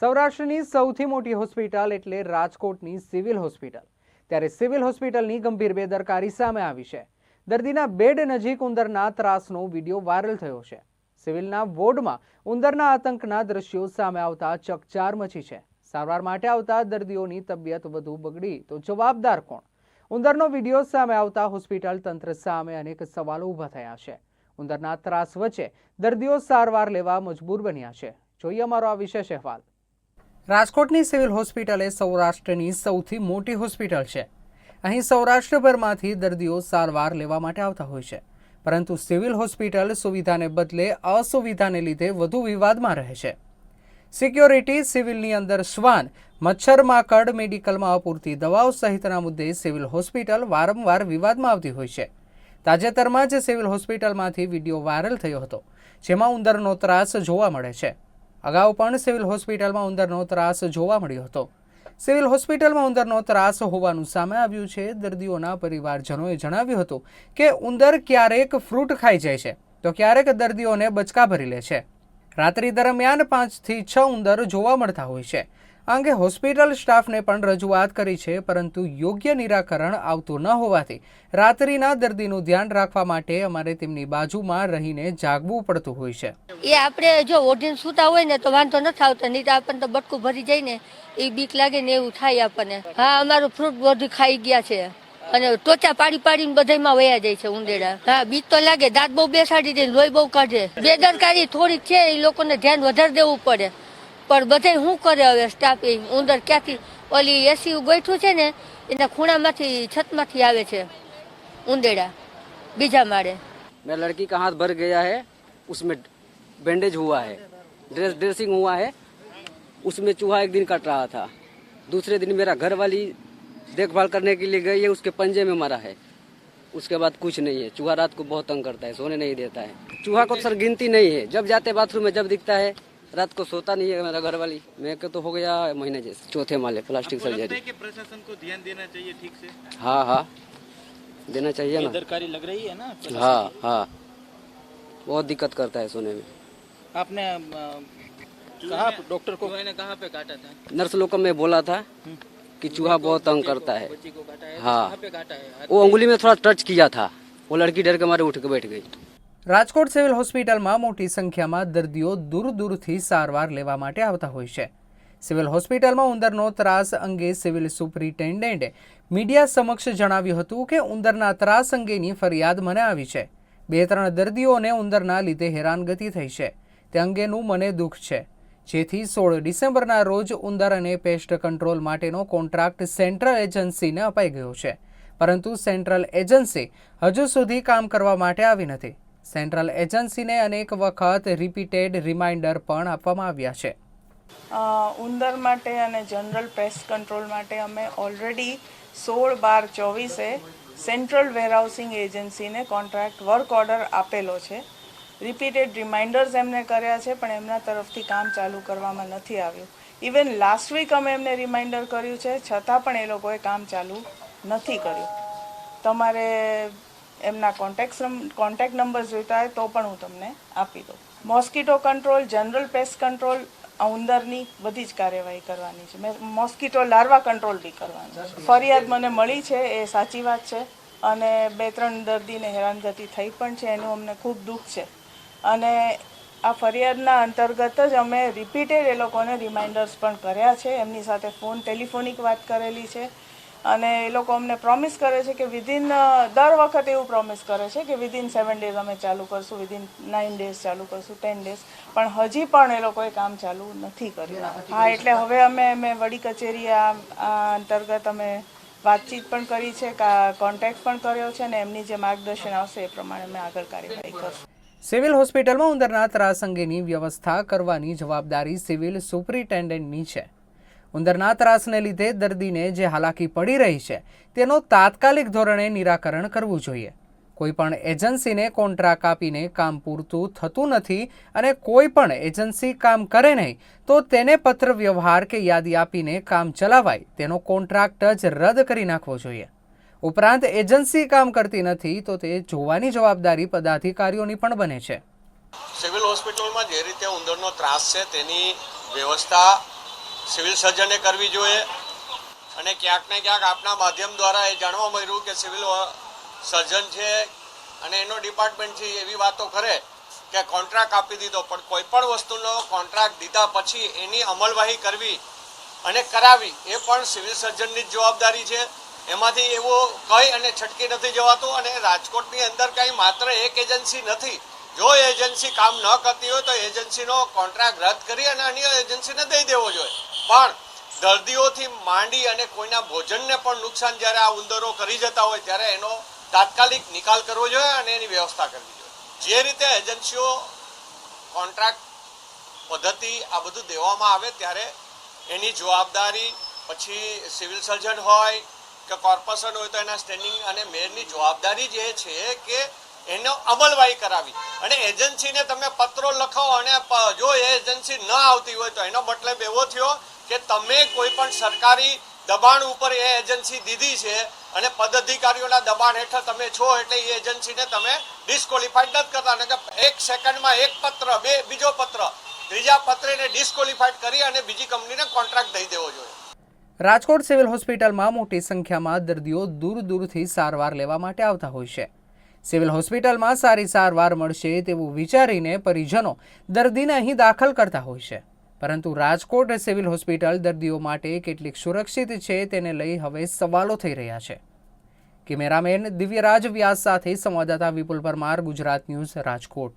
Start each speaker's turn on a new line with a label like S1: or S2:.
S1: સૌરાષ્ટ્રની સૌથી મોટી હોસ્પિટલ એટલે રાજકોટની સિવિલ હોસ્પિટલ. ત્યારે સિવિલ હોસ્પિટલની ગંભીર બેદરકારી સામે આવી છે. દર્દીના બેડ નજીક ઉંદરના ત્રાસનો વીડિયો વાયરલ થયો છે. સિવિલના વોર્ડમાં ઉંદરના આતંકના દ્રશ્યો સામે આવતા ચકચાર મચી છે. સારવાર માટે આવતા દર્દીઓની તબિયત વધુ બગડી, તો જવાબદાર કોણ? ઉંદરનો વીડિયો સામે આવતા હોસ્પિટલ તંત્ર સામે અનેક સવાલો ઊભા થયા છે. ઉંદરના ત્રાસ વચ્ચે દર્દીઓ સારવાર લેવા મજબૂર બન્યા છે. જોઈએ અમારો આ વિશેષ અહેવાલ. રાજકોટની સિવિલ હોસ્પિટલ એ સૌરાષ્ટ્રની સૌથી મોટી હોસ્પિટલ છે. અહીં સૌરાષ્ટ્રભરમાંથી દર્દીઓ સારવાર લેવા માટે આવતા હોય છે. પરંતુ સિવિલ હોસ્પિટલ સુવિધાને બદલે અસુવિધાને લીધે વધુ વિવાદમાં રહે છે. સિક્યોરિટી સિવિલની અંદર શ્વાન, મચ્છર માકડ મેડિકલમાં અપૂરતી દવાઓ સહિતના મુદ્દે સિવિલ હોસ્પિટલ વારંવાર વિવાદમાં આવતી હોય છે. તાજેતરમાં જ સિવિલ હોસ્પિટલમાંથી વીડિયો વાયરલ થયો હતો, જેમાં ઉંદરનો ત્રાસ જોવા મળે છે. અગાઉ પણ સિવિલ હોસ્પિટલમાં ઉંદરનો ત્રાસ જોવા મળ્યો હતો. સિવિલ હોસ્પિટલમાં ઉંદરનો ત્રાસ હોવાનું સામે આવ્યું છે, દર્દીઓના પરિવારજનોએ જણાવ્યું હતું કે ઉંદર ક્યારેક ફ્રૂટ ખાઈ જાય છે, તો ક્યારેક દર્દીઓને બચકા ભરી લે છે. રાત્રિ દરમિયાન પાંચથી છ ઉંદર જોવા મળતા હોય છે. આ અંગે હોસ્પિટલ સ્ટાફને પણ રજૂઆત કરી છે, પરંતુ યોગ્ય નિરાકરણ આવતું ન હોવાથી રાત્રિના દર્દીનું ધ્યાન રાખવા માટે અમારે તેમની બાજુમાં રહીને જાગવું પડતું હોય છે.
S2: એ આપણે જો ઓઢીને સૂતા હોય ને તો વાંધો નથી આવતો, નહીં તો આપણને તો બટકું ભરી જાય ને, એ બીક લાગે ને એવું થાય આપણને. હા, અમારું ફ્રૂટ બધું ખાઈ ગયા છે. અને ટોચા પાડી પાડીને બધામાં વયા જાય છે ઉંદેડા. હા, બીક તો લાગે, દાંત બહુ બેસાડી દે લોહી બહુ કાઢે. બેદરકારી થોડીક છે, એ લોકોને ધ્યાન વધારે દેવું પડે. પણ બધે શું કરે હવે સ્ટાફ એ ઉંદર ક્યાંથી ઓલી એસી ગોઠવું છે ને એના ખૂણામાંથી છતમાંથી આવે છે ઉંદેડા બીજા માળે
S3: मेरा लड़की का हाथ भर गया है उसमें बैंडेज हुआ है ड्रेस ड्रेसिंग हुआ है उसमें चूहा एक दिन कट रहा था दूसरे दिन मेरा घर वाली देखभाल करने के लिए गई है उसके पंजे में मरा है उसके बाद कुछ नहीं है चूहा रात को बहुत तंग करता है सोने नहीं देता है चूहा को तो सर गिनती नहीं है जब जाते बाथरूम में जब दिखता है रात को सोता नहीं है मेरा घर वाली मैं तो हो गया महीने जैसे चौथे माले प्लास्टिक सर्जरी।
S4: कि प्रशासन को ध्यान देना चाहिए ठीक से?
S3: हाँ हाँ। देना चाहिए ना।
S4: बेदरकारी लग रही है ना
S3: हाँ हाँ। बहुत दिक्कत करता है सोने में।
S4: आपने कहा डॉक्टर को? मैंने कहाँ पे काटा था?
S3: नर्स लोग को मैं बोला था कि चूहा बहुत तंग करता है।
S4: है?
S3: वो उंगली में थोड़ा टच किया था। वो लड़की डर के मारे उठ के बैठ गई।
S1: રાજકોટ સિવિલ હોસ્પિટલમાં મોટી સંખ્યામાં દર્દીઓ દૂર દૂરથી સારવાર લેવા માટે આવતા હોય છે. સિવિલ હોસ્પિટલમાં ઉંદરનો ત્રાસ અંગે સિવિલ સુપ્રિન્ટેન્ડન્ટે મીડિયા સમક્ષ જણાવ્યું હતું કે ઉંદરના ત્રાસ અંગેની ફરિયાદ મને આવી છે. બે ત્રણ દર્દીઓને ઉંદરના લીધે હેરાનગતિ થઈ છે. તે અંગેનું મને દુઃખ છે. જેથી સોળ ડિસેમ્બરના રોજ ઉંદર અને પેસ્ટ કંટ્રોલ માટેનો કોન્ટ્રાક્ટ સેન્ટ્રલ એજન્સીને અપાઈ ગયો છે. પરંતુ સેન્ટ્રલ એજન્સી હજુ સુધી કામ કરવા માટે આવી નથી. સેન્ટ્રલ એજન્સીને અનેક વખત રિપીટેડ રિમાઇન્ડર પણ આપવામાં આવ્યા છે.
S5: ઉંદર માટે અને જનરલ પેસ્ટ કંટ્રોલ માટે અમે ઓલરેડી સોળ બાર ચોવીસે સેન્ટ્રલ વેરહાઉસિંગ એજન્સીને કોન્ટ્રાક્ટ વર્ક ઓર્ડર આપેલો છે. રિપીટેડ રિમાઇન્ડર્સ એમને કર્યા છે, પણ એમના તરફથી કામ ચાલુ કરવામાં નથી આવ્યું. ઇવન લાસ્ટ વીક અમે એમને રિમાઇન્ડર કર્યું છે, છતાં પણ એ લોકોએ કામ ચાલુ નથી કર્યું. તમારે એમના કોન્ટેક્ટ કોન્ટેક્ટ નંબર જોઈતા હોય તો પણ હું તમને આપી દઉં. Mosquito control general pest control આ ઉંદરની બધી જ કાર્યવાહી કરવાની છે. મેં મોસ્કીટો લાર્વા કંટ્રોલ બી કરવાનું ફરિયાદ મને મળી છે એ સાચી વાત છે. અને બે ત્રણ દર્દીને હેરાનગતિ થઈ પણ છે એનું અમને ખૂબ દુઃખ છે. અને આ ફરિયાદના અંતર્ગત જ અમે રિપીટેડ એ લોકોને રિમાઇન્ડર્સ પણ કર્યા છે. એમની સાથે ફોન ટેલિફોનિક વાત કરેલી છે. અને એ લોકો અમને પ્રોમિસ કરે છે કે વિધિન દર વખત એવું પ્રોમિસ કરે છે કે વિધિન સેવન ડેઝ અમે ચાલુ કરશું વિધિન નાઇન ડેઝ ચાલુ કરશું ટેન ડેઝ પણ હજી પણ એ લોકોએ કામ ચાલુ નથી કર્યું. હા એટલે હવે અમે અમે વડી કચેરી આ આ અંતર્ગત અમે વાતચીત પણ કરી છે કોન્ટેક્ટ પણ કર્યો છે અને એમની જે માર્ગદર્શન આવશે એ પ્રમાણે અમે આગળ કાર્યવાહી કરશું.
S1: સિવિલ હોસ્પિટલમાં ઉંદરના ત્રાસ અંગેની વ્યવસ્થા કરવાની જવાબદારી સિવિલ સુપ્રિન્ટેન્ડન્ટની છે. ઉંદરના ત્રાસને લીધે દર્દીને જે હાલાકી પડી રહી છે, તેનો તાત્કાલિક ધોરણે નિરાકરણ કરવું જોઈએ. કોઈ પણ એજન્સીને કોન્ટ્રાક્ટ આપીને કામ પૂરતું થતું નથી અને કોઈ પણ એજન્સી કામ કરે નહીં, તો તેને પત્ર વ્યવહાર કે યાદી આપીને કામ ચલાવાય, તેનો કોન્ટ્રાક્ટ જ રદ કરી નાખવો જોઈએ. ઉપરાંત, એજન્સી કામ કરતી નથી, તો તે જોવાની જવાબદારી પદાધિકારીઓની પણ બને છે.
S6: સિવિલ હોસ્પિટલમાં જે રીતે ઉંદરનો ત્રાસ છે, તેની વ્યવસ્થા સિવિલ સર્જને કરવી જોઈએ. અને ક્યાંક ને ક્યાંક આપના માધ્યમ દ્વારા એ જાણવા મળ્યું કે સિવિલ સર્જન છે અને એનો ડિપાર્ટમેન્ટ છે, એવી વાતો કરે કે કોન્ટ્રાક્ટ આપી દીધો. પણ કોઈ પણ વસ્તુનો કોન્ટ્રાક્ટ દીધા પછી એની અમલવાહી કરવી અને કરાવી, એ પણ સિવિલ સર્જનની જ જવાબદારી છે. એમાંથી એવો કંઈ અને છટકી નથી જવાતું અને રાજકોટની અંદર કાંઈ માત્ર એક એજન્સી નથી. જો એજન્સી કામ ન કરતી હોય તો એજન્સીનો કોન્ટ્રાક્ટ રદ કરી અને અન્ય એજન્સીને દઈ દેવો જોઈએ. પણ દર્દીઓથી માંડી અને કોઈના ભોજનને પણ નુકસાન જ્યારે આ ઉંદરો કરી જતા હોય ત્યારે એનો તાત્કાલિક નિકાલ કરવો જોઈએ અને એની વ્યવસ્થા કરવી જોઈએ. જે રીતે એજન્સીઓ કોન્ટ્રાક્ટ પદ્ધતિ આ બધું દેવામાં આવે ત્યારે એની જવાબદારી પછી સિવિલ સર્જન હોય કે કોર્પોરેશન હોય તો એના સ્ટેન્ડિંગ અને મેયરની જવાબદારી જે છે કે એનો અમલવાહી કરાવી. અને એજન્સીને તમે પત્રો લખો અને જો એ એજન્સી ન આવતી હોય તો એનો મતલબ એવો થયો કે તમે કોઈ પણ સરકારી દબાણ ઉપર એ એજન્સી દીધી છે અને પદાધિકારીઓના દબાણ હેઠળ તમે છો એટલે એ એજન્સીને તમે ડિસ્કોલિફાઈડ નથી કરતા. અને એક સેકન્ડમાં એક પત્ર, બે, બીજો પત્ર, ત્રીજા પત્રને ડિસ્કોલિફાઈડ કરી અને બીજી કંપનીને કોન્ટ્રાક્ટ દઈ દેવો જોઈએ.
S1: રાજકોટ સિવિલ હોસ્પિટલમાં મોટી સંખ્યામાં દર્દીઓ દૂર દૂરથી સારવાર લેવા માટે આવતા હોય છે. સિવિલ હોસ્પિટલમાં સારી સારવાર મળશે તેવું વિચારીને પરિજનો દર્દીને અહીં દાખલ કરતા હોય છે. પરંતુ રાજકોટ સિવિલ હોસ્પિટલ દર્દીઓ માટે કેટલીક સુરક્ષિત છે તેને લઈ હવે સવાલો થઈ રહ્યા છે. કેમેરામેન દિવ્યરાજ વ્યાસ સાથે સંવાદદાતા વિપુલ પરમાર, ગુજરાત ન્યૂઝ રાજકોટ.